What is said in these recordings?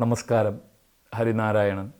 നമസ്കാരം. ഹരിനാരായണൻ.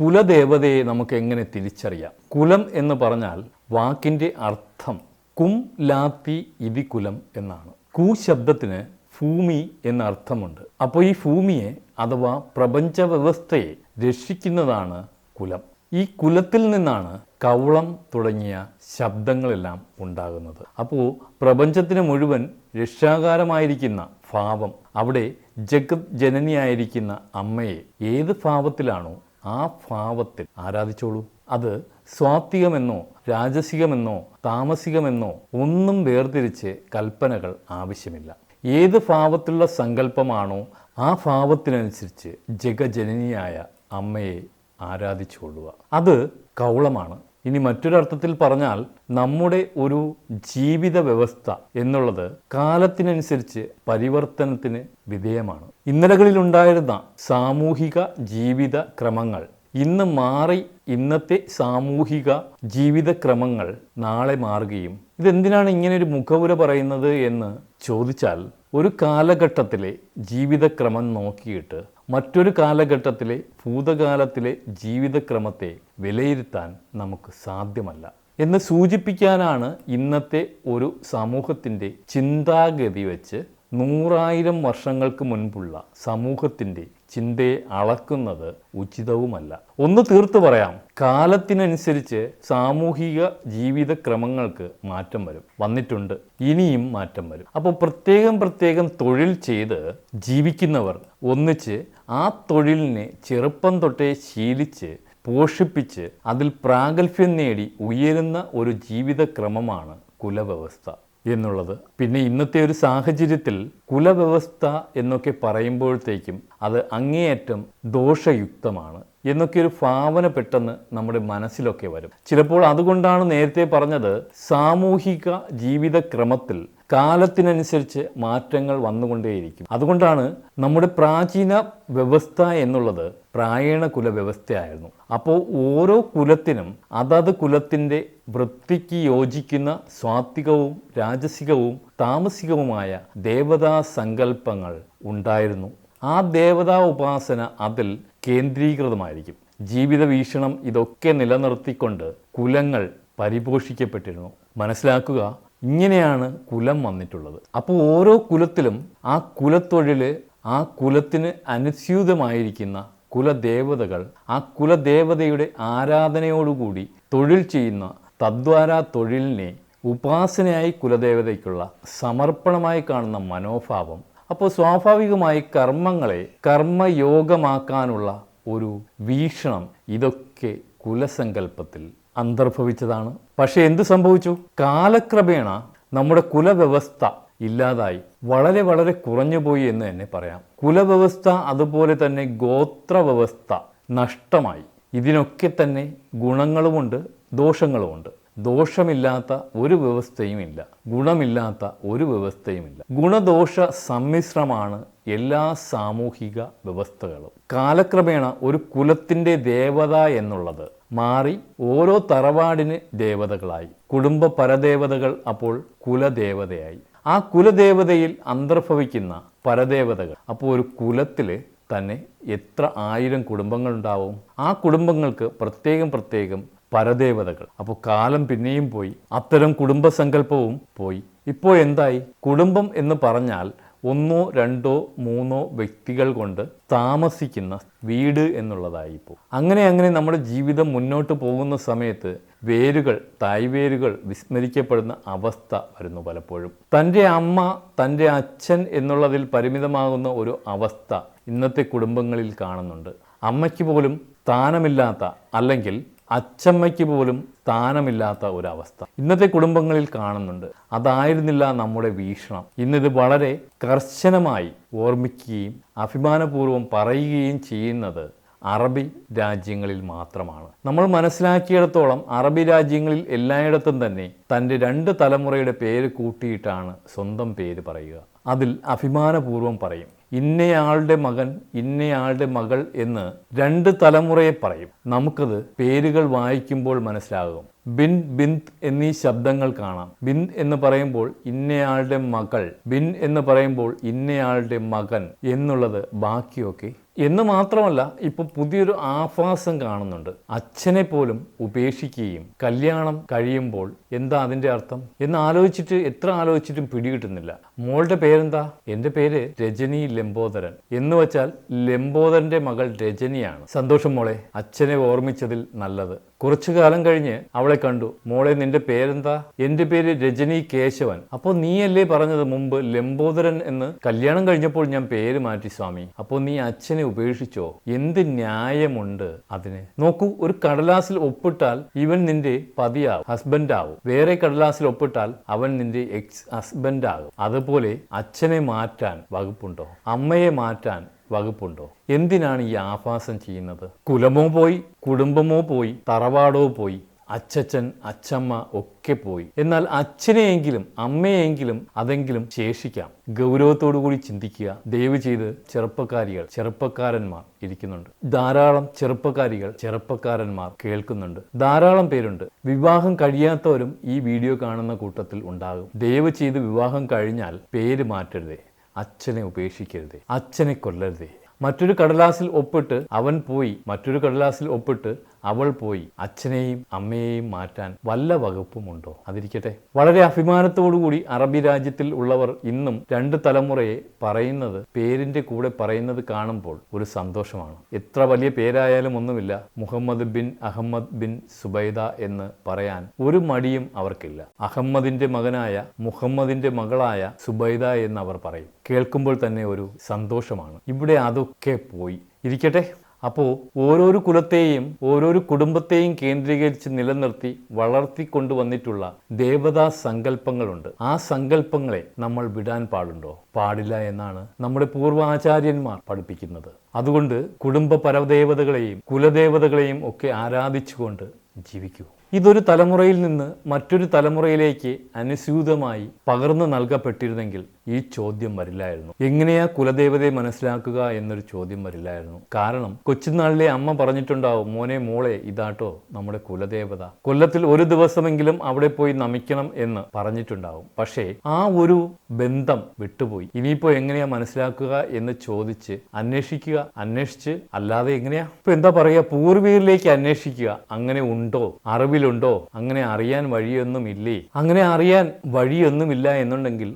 കുലദേവതയെ നമുക്ക് എങ്ങനെ തിരിച്ചറിയാം? കുലം എന്ന് പറഞ്ഞാൽ വാക്കിന്റെ അർത്ഥം കും ലാത്തി ഇതി കുലം എന്നാണ്. കു ശബ്ദത്തിന് ഭൂമി എന്ന അർത്ഥമുണ്ട്. അപ്പോൾ ഈ ഭൂമിയെ അഥവാ പ്രപഞ്ച വ്യവസ്ഥയെ രക്ഷിക്കുന്നതാണ് കുലം. ഈ കുലത്തിൽ നിന്നാണ് കവളം തുടങ്ങിയ ശബ്ദങ്ങളെല്ലാം ഉണ്ടാകുന്നത്. അപ്പോൾ പ്രപഞ്ചത്തിന് മുഴുവൻ രക്ഷാകാരമായിരിക്കുന്ന ഭാവം അവിടെ ജഗത് ജനനിയായിരിക്കുന്ന അമ്മയെ ഏത് ഭാവത്തിലാണോ ആ ഭാവത്തിൽ ആരാധിച്ചോളൂ. അത് സ്വാത്വികമെന്നോ രാജസികമെന്നോ താമസികമെന്നോ ഒന്നും വേർതിരിച്ച് കൽപ്പനകൾ ആവശ്യമില്ല. ഏത് ഭാവത്തിലുള്ള സങ്കല്പമാണോ ആ ഭാവത്തിനനുസരിച്ച് ജഗജനനിയായ അമ്മയെ ആരാധിച്ചുകൊള്ളുക. അത് കൗളമാണ്. ഇനി മറ്റൊരർത്ഥത്തിൽ പറഞ്ഞാൽ നമ്മുടെ ഒരു ജീവിത വ്യവസ്ഥ എന്നുള്ളത് കാലത്തിനനുസരിച്ച് പരിവർത്തനത്തിന് വിധേയമാണ്. ഇന്നലകളിലുണ്ടായിരുന്ന സാമൂഹിക ജീവിത ക്രമങ്ങൾ ഇന്ന് മാറി ഇന്നത്തെ സാമൂഹിക ജീവിതക്രമങ്ങൾ നാളെ മാറുകയും ഇതെന്തിനാണ് ഇങ്ങനെ ഒരു മുഖവുര പറയുന്നത് എന്ന് ചോദിച്ചാൽ ഒരു കാലഘട്ടത്തിലെ ജീവിതക്രമം നോക്കിയിട്ട് മറ്റൊരു കാലഘട്ടത്തിലെ ഭൂതകാലത്തിലെ ജീവിതക്രമത്തെ വിലയിരുത്താൻ നമുക്ക് സാധ്യമല്ല എന്ന് സൂചിപ്പിക്കാനാണ് ഇന്നത്തെ ഒരു സമൂഹത്തിന്റെ ചിന്താഗതി വെച്ച് നൂറായിരം വർഷങ്ങൾക്ക് മുൻപുള്ള സമൂഹത്തിന്റെ ചിന്തയെ അളക്കുന്നത് ഉചിതവുമല്ല. ഒന്ന് തീർത്തു പറയാം. കാലത്തിനനുസരിച്ച് സാമൂഹിക ജീവിതക്രമങ്ങൾക്ക് മാറ്റം വരും. വന്നിട്ടുണ്ട്. ഇനിയും മാറ്റം വരും. അപ്പോൾ പ്രത്യേകം പ്രത്യേകം തൊഴിൽ ചെയ്ത് ജീവിക്കുന്നവർ ഒന്നിച്ച് ആ തൊഴിലിനെ ചെറുപ്പം തൊട്ടേ ശീലിച്ച് പോഷിപ്പിച്ച് അതിൽ പ്രാഗൽഭ്യം നേടി ഉയരുന്ന ഒരു ജീവിതക്രമമാണ് കുലവ്യവസ്ഥ. എന്നുള്ളത്. പിന്നെ ഇന്നത്തെ ഒരു സാഹചര്യത്തിൽ കുലവ്യവസ്ഥ എന്നൊക്കെ പറയുമ്പോഴത്തേക്കും അത് അങ്ങേയറ്റം ദോഷയുക്തമാണ് എന്നൊക്കെ ഒരു ഭാവന പെട്ടെന്ന് നമ്മുടെ മനസ്സിലൊക്കെ വരും. ചിലപ്പോൾ അതുകൊണ്ടാണ് നേരത്തെ പറഞ്ഞത് സാമൂഹിക ജീവിതക്രമത്തിൽ കാലത്തിനനുസരിച്ച് മാറ്റങ്ങൾ വന്നുകൊണ്ടേയിരിക്കും. അതുകൊണ്ടാണ് നമ്മുടെ പ്രാചീന വ്യവസ്ഥ എന്നുള്ളത് പ്രായണ കുല വ്യവസ്ഥയായിരുന്നു. അപ്പോൾ ഓരോ കുലത്തിനും അതത് കുലത്തിന്റെ വൃത്തിക്ക് യോജിക്കുന്ന സ്വാത്വികവും രാജസികവും താമസികവുമായ ദേവതാ സങ്കല്പങ്ങൾ ഉണ്ടായിരുന്നു. ആ ദേവതാ ഉപാസന അതിൽ കേന്ദ്രീകൃതമായിരിക്കും. ജീവിത വീക്ഷണം ഇതൊക്കെ നിലനിർത്തിക്കൊണ്ട് കുലങ്ങൾ പരിപോഷിക്കപ്പെട്ടിരുന്നു. മനസ്സിലാക്കുക ഇങ്ങനെയാണ് കുലം വന്നിട്ടുള്ളത്. അപ്പോൾ ഓരോ കുലത്തിലും ആ കുലത്തൊഴിൽ ആ കുലത്തിന് അനുസ്യൂതമായിരിക്കുന്ന കുലദേവതകൾ ആ കുലദേവതയുടെ ആരാധനയോടുകൂടി തൊഴിൽ ചെയ്യുന്ന തദ്വാര തൊഴിലിനെ ഉപാസനയായി കുലദേവതയ്ക്കുള്ള സമർപ്പണമായി കാണുന്ന മനോഭാവം അപ്പോൾ സ്വാഭാവികമായി കർമ്മങ്ങളെ കർമ്മയോഗമാക്കാനുള്ള ഒരു വീക്ഷണം ഇതൊക്കെ കുലസങ്കല്പത്തിൽ അന്തർഭവിച്ചതാണ്. പക്ഷേ എന്ത് സംഭവിച്ചു? കാലക്രമേണ നമ്മുടെ കുലവ്യവസ്ഥ ഇല്ലാതായി. വളരെ വളരെ കുറഞ്ഞുപോയി എന്ന് തന്നെ പറയാം. കുലവ്യവസ്ഥ അതുപോലെ തന്നെ ഗോത്രവ്യവസ്ഥ നഷ്ടമായി. ഇതിനൊക്കെ തന്നെ ഗുണങ്ങളുമുണ്ട് ദോഷങ്ങളുമുണ്ട്. ദോഷമില്ലാത്ത ഒരു വ്യവസ്ഥയുമില്ല. ഗുണമില്ലാത്ത ഒരു വ്യവസ്ഥയുമില്ല. ഗുണദോഷ സമ്മിശ്രമാണ് എല്ലാ സാമൂഹിക വ്യവസ്ഥകളും. കാലക്രമേണ ഒരു കുലത്തിന്റെ ദേവത എന്നുള്ളത് മാറി ഓരോ തറവാടിന് ദേവതകളായി. കുടുംബ പരദേവതകൾ അപ്പോൾ കുലദേവതയായി. ആ കുലദേവതയിൽ അന്തർഭവിക്കുന്ന പരദേവതകൾ അപ്പോൾ ഒരു കുലത്തിൽ തന്നെ എത്ര ആയിരം കുടുംബങ്ങൾ കുടുംബങ്ങളുണ്ടാവും ആ കുടുംബങ്ങൾക്ക് പ്രത്യേകം പ്രത്യേകം പരദേവതകൾ. അപ്പോൾ കാലം പിന്നെയും പോയി. അത്തരം കുടുംബസങ്കല്പവും പോയി. ഇപ്പോൾ എന്തായി? കുടുംബം എന്ന് പറഞ്ഞാൽ ഒന്നോ രണ്ടോ മൂന്നോ വ്യക്തികൾ കൊണ്ട് താമസിക്കുന്ന വീട് എന്നുള്ളതായി ഇപ്പോൾ അങ്ങനെ അങ്ങനെ നമ്മുടെ ജീവിതം മുന്നോട്ട് പോകുന്ന സമയത്ത് വേരുകൾ തായ്വേരുകൾ വിസ്മരിക്കപ്പെടുന്ന അവസ്ഥ വരുന്നു പലപ്പോഴും. തന്റെ അമ്മ തന്റെ അച്ഛൻ എന്നുള്ളതിൽ പരിമിതമാകുന്ന ഒരു അവസ്ഥ ഇന്നത്തെ കുടുംബങ്ങളിൽ കാണുന്നുണ്ട്. അമ്മയ്ക്ക് പോലും സ്ഥാനമില്ലാത്ത അല്ലെങ്കിൽ അച്ചമ്മയ്ക്ക് പോലും സ്ഥാനമില്ലാത്ത ഒരവസ്ഥ. ഇന്നത്തെ കുടുംബങ്ങളിൽ കാണുന്നുണ്ട്. അതായിരുന്നില്ല നമ്മുടെ വീക്ഷണം. ഇന്നിത് വളരെ കർശനമായി ഓർമ്മിക്കുകയും അഭിമാനപൂർവം പറയുകയും ചെയ്യുന്നത് അറബി രാജ്യങ്ങളിൽ മാത്രമാണ്. നമ്മൾ മനസ്സിലാക്കിയിടത്തോളം അറബി രാജ്യങ്ങളിൽ എല്ലായിടത്തും തന്നെ തന്റെ രണ്ട് തലമുറയുടെ പേര് കൂട്ടിയിട്ടാണ് സ്വന്തം പേര് പറയുക. അതിൽ അഭിമാനപൂർവം പറയും. ഇന്നയാളുടെ മകൻ ഇന്നയാളുടെ മകൾ എന്ന് രണ്ട് തലമുറയെ പറയും. നമുക്കത് പേരുകൾ വായിക്കുമ്പോൾ മനസ്സിലാകും. ബിൻ ബിന്ത് എന്നീ ശബ്ദങ്ങൾ കാണാം. ബിൻ എന്ന് പറയുമ്പോൾ ഇന്നയാളുടെ മകൾ ബിൻ എന്ന് പറയുമ്പോൾ ഇന്നയാളുടെ മകൻ എന്നുള്ളത് ബാക്കിയൊക്കെ എന്ന് മാത്രമല്ല ഇപ്പൊ പുതിയൊരു ആഭാസം കാണുന്നുണ്ട്. അച്ഛനെ പോലും ഉപേക്ഷിക്കുകയും കല്യാണം കഴിയുമ്പോൾ എന്താ അതിന്റെ അർത്ഥം? എന്ന് ആലോചിച്ചിട്ട് എത്ര ആലോചിച്ചിട്ടും പിടികിട്ടുന്നില്ല. മോളുടെ പേരെന്താ? എന്റെ പേര് രജനി ലംബോദരൻ. എന്ന് വെച്ചാൽ ലംബോദരന്റെ മകൾ രജനിയാണ്. സന്തോഷം മോളെ അച്ഛനെ ഓർമ്മിച്ചതിൽ നല്ലത്. കുറച്ചു കാലം കഴിഞ്ഞ് അവളെ കണ്ടു. മോളെ നിന്റെ പേരെന്താ? എന്റെ പേര് രജനി കേശവൻ. അപ്പോൾ നീയല്ലേ പറഞ്ഞത് മുമ്പ് ലംബോദരൻ എന്ന്? കല്യാണം കഴിഞ്ഞപ്പോൾ ഞാൻ പേര് മാറ്റി സ്വാമി. അപ്പോൾ നീ അച്ഛനെ ഉപേക്ഷിച്ചോ? എന്ത് ന്യായമുണ്ട് അതിന്? നോക്കൂ ഒരു കടലാസിൽ ഒപ്പിട്ടാൽ ഇവൻ നിന്റെ പതിയാവും ഹസ്ബൻഡ് ആവും വേറെ കടലാസിൽ ഒപ്പിട്ടാൽ അവൻ നിന്റെ എക്സ് ഹസ്ബൻഡ് ആകും. അതുപോലെ അച്ഛനെ മാറ്റാൻ വകുപ്പുണ്ടോ? അമ്മയെ മാറ്റാൻ വകുപ്പുണ്ടോ? എന്തിനാണ് ഈ ആഭാസം ചെയ്യുന്നത്? കുലമോ പോയി കുടുംബമോ പോയി തറവാടോ പോയി അച്ചച്ചൻ അച്ചമ്മ ഒക്കെ പോയി. എന്നാൽ അച്ഛനെയെങ്കിലും അമ്മയെങ്കിലും അതെങ്കിലും ശേഷിക്കാം. ഗൗരവത്തോടു കൂടി ചിന്തിക്കുക. ദയവ് ചെയ്ത് ചെറുപ്പക്കാരികൾ ചെറുപ്പക്കാരന്മാർ ഇരിക്കുന്നുണ്ട്. ധാരാളം ചെറുപ്പക്കാരികൾ ചെറുപ്പക്കാരന്മാർ കേൾക്കുന്നുണ്ട്. ധാരാളം പേരുണ്ട്. വിവാഹം കഴിയാത്തവരും ഈ വീഡിയോ കാണുന്ന കൂട്ടത്തിൽ ഉണ്ടാകും. ദയവ് ചെയ്ത് വിവാഹം കഴിഞ്ഞാൽ പേര് മാറ്റരുതേ. അച്ഛനെ ഉപേക്ഷിക്കരുതേ അച്ഛനെ കൊല്ലരുതേ. മറ്റൊരു കടലാസിൽ ഒപ്പിട്ട് അവൻ പോയി മറ്റൊരു കടലാസിൽ ഒപ്പിട്ട് അവൾ പോയി. അച്ഛനെയും അമ്മയെയും മാറ്റാൻ വല്ല വകുപ്പുമുണ്ടോ? അതിരിക്കട്ടെ. വളരെ അഭിമാനത്തോടുകൂടി അറബി രാജ്യത്തിൽ ഉള്ളവർ ഇന്നും രണ്ട് തലമുറയെ പറയുന്നത് പേരിന്റെ കൂടെ പറയുന്നത് കാണുമ്പോൾ ഒരു സന്തോഷമാണ്. എത്ര വലിയ പേരായാലും ഒന്നുമില്ല. മുഹമ്മദ് ബിൻ അഹമ്മദ് ബിൻ സുബൈദ എന്ന് പറയാൻ ഒരു മടിയും അവർക്കില്ല. അഹമ്മദിന്റെ മകനായ മുഹമ്മദിന്റെ മകളായ സുബൈദ എന്ന് അവർ പറയും. കേൾക്കുമ്പോൾ തന്നെ ഒരു സന്തോഷമാണ്. ഇവിടെ അതൊക്കെ പോയി. ഇരിക്കട്ടെ. അപ്പോൾ ഓരോരോ കുലത്തെയും ഓരോരോ കുടുംബത്തെയും കേന്ദ്രീകരിച്ച് നിലനിർത്തി വളർത്തിക്കൊണ്ടുവന്നിട്ടുള്ള ദേവതാ സങ്കല്പങ്ങളുണ്ട്. ആ സങ്കല്പങ്ങളെ നമ്മൾ വിടാൻ പാടുണ്ടോ? പാടില്ല എന്നാണ് നമ്മുടെ പൂർവാചാര്യന്മാർ പഠിപ്പിക്കുന്നത്. അതുകൊണ്ട് കുടുംബ പരദേവതകളെയും കുലദേവതകളെയും ഒക്കെ ആരാധിച്ചുകൊണ്ട് ജീവിക്കൂ. ഇതൊരു തലമുറയിൽ നിന്ന് മറ്റൊരു തലമുറയിലേക്ക് അനുസ്യൂതമായി പകർന്നു നൽകപ്പെട്ടിരുന്നെങ്കിൽ ഈ ചോദ്യം വരില്ലായിരുന്നു. എങ്ങനെയാ കുലദേവതയെ മനസ്സിലാക്കുക എന്നൊരു ചോദ്യം വരില്ലായിരുന്നു. കാരണം കൊച്ചുനാളിലെ അമ്മ പറഞ്ഞിട്ടുണ്ടാവും മോനെ മോളെ ഇതാട്ടോ നമ്മുടെ കുലദേവത. കൊല്ലത്തിൽ ഒരു ദിവസമെങ്കിലും അവിടെ പോയി നമിക്കണം എന്ന് പറഞ്ഞിട്ടുണ്ടാവും. പക്ഷേ ആ ഒരു ബന്ധം വിട്ടുപോയി. ഇനിയിപ്പോ എങ്ങനെയാ മനസ്സിലാക്കുക എന്ന് ചോദിച്ച് അന്വേഷിക്കുക അന്വേഷിച്ച് അല്ലാതെ എങ്ങനെയാ? ഇപ്പൊ എന്താ പറയുക പൂർവികരിലേക്ക് അന്വേഷിക്കുക. അങ്ങനെ ഉണ്ടോ? അറിവിലുണ്ടോ? അങ്ങനെ അറിയാൻ വഴിയൊന്നും ഇല്ലേ അങ്ങനെ അറിയാൻ വഴിയൊന്നുമില്ല എന്നുണ്ടെങ്കിൽ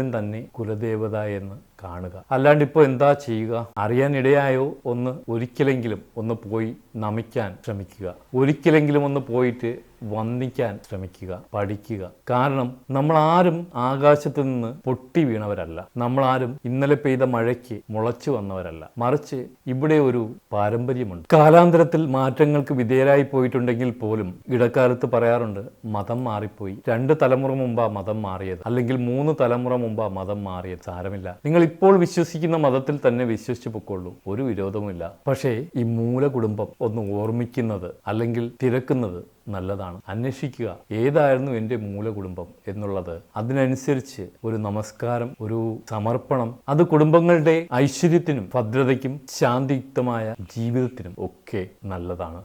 സർവേശ്വരൻ തന്നെ കുലദേവത എന്ന് കാണുക. അല്ലാണ്ട് ഇപ്പോൾ എന്താ ചെയ്യുക? അറിയാനിടയായോ ഒന്ന് ഒരിക്കലെങ്കിലും ഒന്ന് പോയി നമിക്കാൻ ശ്രമിക്കുക. ഒരിക്കലെങ്കിലും ഒന്ന് പോയിട്ട് വന്ദിക്കാൻ ശ്രമിക്കുക പഠിക്കുക. കാരണം നമ്മൾ ആരും ആകാശത്ത് നിന്ന് പൊട്ടി വീണവരല്ല. നമ്മൾ ആരും ഇന്നലെ പെയ്ത മഴയ്ക്ക് മുളച്ചു വന്നവരല്ല. മറിച്ച് ഇവിടെ ഒരു പാരമ്പര്യമുണ്ട്. കാലാന്തരത്തിൽ മാറ്റങ്ങൾക്ക് വിധേയരായി പോയിട്ടുണ്ടെങ്കിൽ പോലും ഇടക്കാലത്ത് പറയാറുണ്ട് മതം മാറിപ്പോയി. രണ്ട് തലമുറ മുമ്പാ മതം മാറിയത് അല്ലെങ്കിൽ മൂന്ന് തലമുറ മുമ്പാ മതം മാറിയത് സാരമില്ല. നിങ്ങൾ ഇപ്പോൾ വിശ്വസിക്കുന്ന മതത്തിൽ തന്നെ വിശ്വസിച്ചു പൊക്കോളൂ. ഒരു വിരോധവുമില്ല. പക്ഷേ ഈ മൂല കുടുംബം ഒന്ന് ഓർമ്മിക്കുന്നത് അല്ലെങ്കിൽ തിരക്കുന്നത് നല്ലതാണ്. അന്വേഷിക്കുക ഏതായിരുന്നു എന്റെ മൂലകുടുംബം എന്നുള്ളത്. അതിനനുസരിച്ച് ഒരു നമസ്കാരം ഒരു സമർപ്പണം. അത് കുടുംബങ്ങളുടെ ഐശ്വര്യത്തിനും ഭദ്രതയ്ക്കും ശാന്തിയുക്തമായ ജീവിതത്തിനും ഒക്കെ നല്ലതാണ്.